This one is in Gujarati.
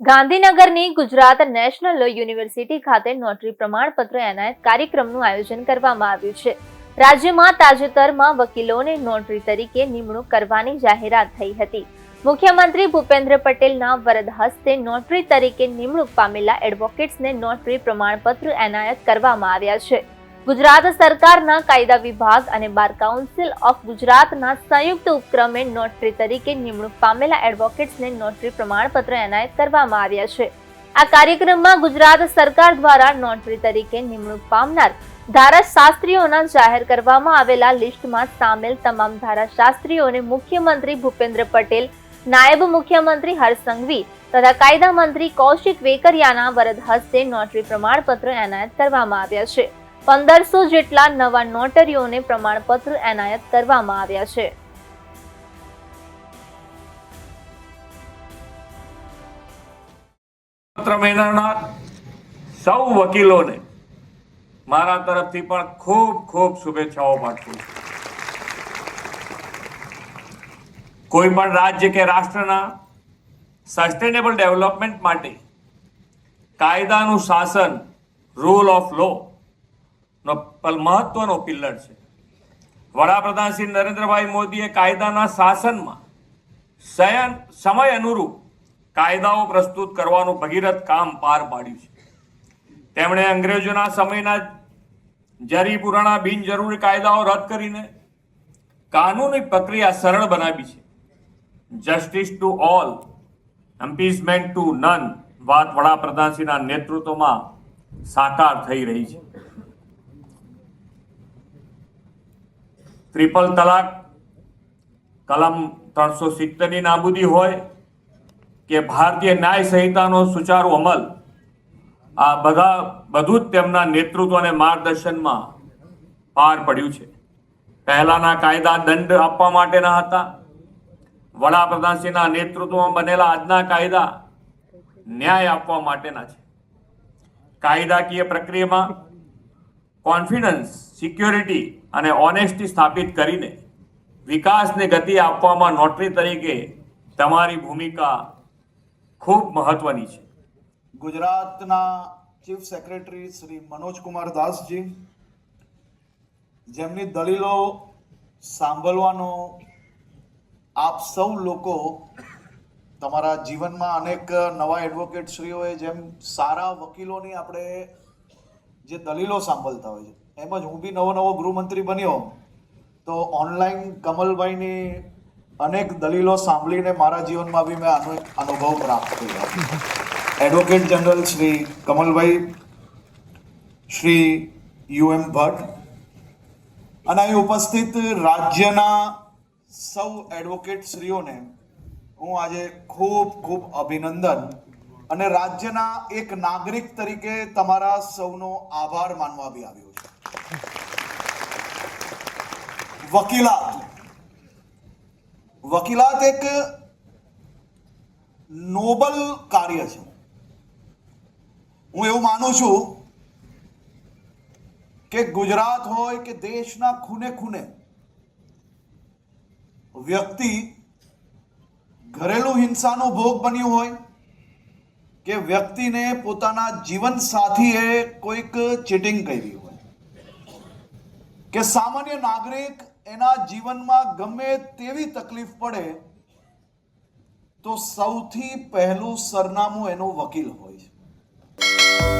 ગાંધીનગરની ગુજરાત નેશનલ લો યુનિવર્સિટી ખાતે નોટરી પ્રમાણપત્ર એનાયત કાર્યક્રમનું આયોજન કરવામાં આવ્યું છે. રાજ્યમાં તાજેતરમાં વકીલોને નોટરી તરીકે નિમણૂક કરવાની જાહેરાત થઈ હતી. મુખ્યમંત્રી ભૂપેન્દ્ર પટેલના વરદ હસ્તે નોટરી તરીકે નિમણૂક પામેલા એડવોકેટ્સને નોટરી પ્રમાણપત્ર એનાયત કરવામાં આવ્યા છે. ગુજરાત સરકારના કાયદા વિભાગ અને બાર કાઉન્સિલ ઓફ ગુજરાતના સંયુક્ત ઉપક્રમે નોટરી તરીકે નિમણૂક પામેલા એડવોકેટ્સને નોટરી પ્રમાણપત્ર એનાયત કરવામાં આવ્યા છે. આ કાર્યક્રમમાં ગુજરાત સરકાર દ્વારા નોટરી તરીકે નિમણૂક પામનાર ધારાશાસ્ત્રીઓના જાહેર કરવામાં આવેલા લિસ્ટમાં સામેલ તમામ ધારાશાસ્ત્રીઓને મુખ્યમંત્રી ભૂપેન્દ્ર પટેલ, નાયબ મુખ્યમંત્રી હર્ષ સંઘવી તથા કાયદા મંત્રી કૌશિક વેકરિયાના વરદ હસ્તે નોટરી પ્રમાણપત્ર એનાયત કરવામાં આવ્યા છે. પંદરસો જેટલા નવા નોટરીઓને પ્રમાણપત્ર એનાયત કરવામાં આવ્યા છે. સૌ વકીલોને મારા તરફથી પણ ખૂબ ખૂબ શુભેચ્છાઓ પાઠવું છું. કોઈ પણ રાજ્ય કે રાષ્ટ્રના સસ્ટેનેબલ ડેવલપમેન્ટ માટે કાયદાનું શાસન રૂલ ઓફ લો નો મહત્વનો પિલ્લર છે. વડાપ્રધાન શ્રી નરેન્દ્રભાઈ મોદીએ કાયદાના શાસનમાં શયન સમય અનુરૂપ કાયદાઓ પ્રસ્તુત કરવાનું ભગીરથ કામ પાર પાડ્યું છે. તેમણે અંગ્રેજોના સમયના જરી પુરાણા બિનજરૂરી કાયદાઓ રદ કરીને કાનૂની પ્રક્રિયા સરળ બનાવી છે. Justice to all appeasement to none વાત વડાપ્રધાનશ્રીના નેતૃત્વમાં સાકાર થઈ રહી છે. ટ્રિપલ તલાક, કલમ ત્રણસો સિત્તેરની નાબૂદી હોય કે ભારતીય ન્યાય સંહિતાનો સુચારુ અમલ, આ બધા, બધું જ તેમના નેતૃત્વ અને માર્ગદર્શનમાં પાર પડ્યું છે. પહેલાના કાયદા દંડ આપવા માટેના હતા. વડાપ્રધાનશ્રીના નેતૃત્વમાં બનેલા આજના કાયદા ન્યાય આપવા માટેના છે. કાયદાકીય પ્રક્રિયામાં કોન્ફિડન્સ, સિક્યોરિટી અને ઓનેસ્ટી સ્થાપિત કરીને વિકાસને ગતિ આપવામાં નોટરી તરીકે તમારી ભૂમિકા ખૂબ મહત્વની છે. ગુજરાતના ચીફ સેક્રેટરી શ્રી મનોજ કુમાર દાસજી, જેમની દલીલો સાંભળવાનો આપ સૌ લોકો તમારા જીવનમાં અનેક નવા એડવોકેટ શ્રીઓએ જેમ સારા વકીલોની આપણે જે દલીલો સાંભળતા હોય છે. એમ જ હું બી નવો નવો ગૃહમંત્રી બન્યો, તો ઓનલાઈન કમલભાઈની અનેક દલીલો સાંભળીને મારા જીવનમાં બી મેં આનો અનુભવ પ્રાપ્ત કર્યો. Advocate general Shri Kamalbhai, Shri U M Bhatt અને અહીં ઉપસ્થિત રાજ્યના સૌ એડવોકેટ શ્રીઓને હું આજે ખૂબ ખૂબ અભિનંદન અને રાજ્યના એક નાગરિક તરીકે તમારા સૌનો આભાર માનવા બી આવ્યો છે. વકીલાત. વકીલાત એક નોબલ કાર્ય છે. હું એવું માનું છું કે ગુજરાત હોય કે દેશના ખૂને ખૂને વ્યક્તિ ઘરેલું હિંસાનો ભોગ બન્યું હોય કે વ્યક્તિને પોતાના જીવન સાથીએ કોઈક ચીટિંગ કરી હોય. કે સામાન્ય નાગરિક એના જીવનમાં ગમે તેવી તકલીફ પડે, તો સૌથી પહેલું સરનામું એનો વકીલ હોય છે.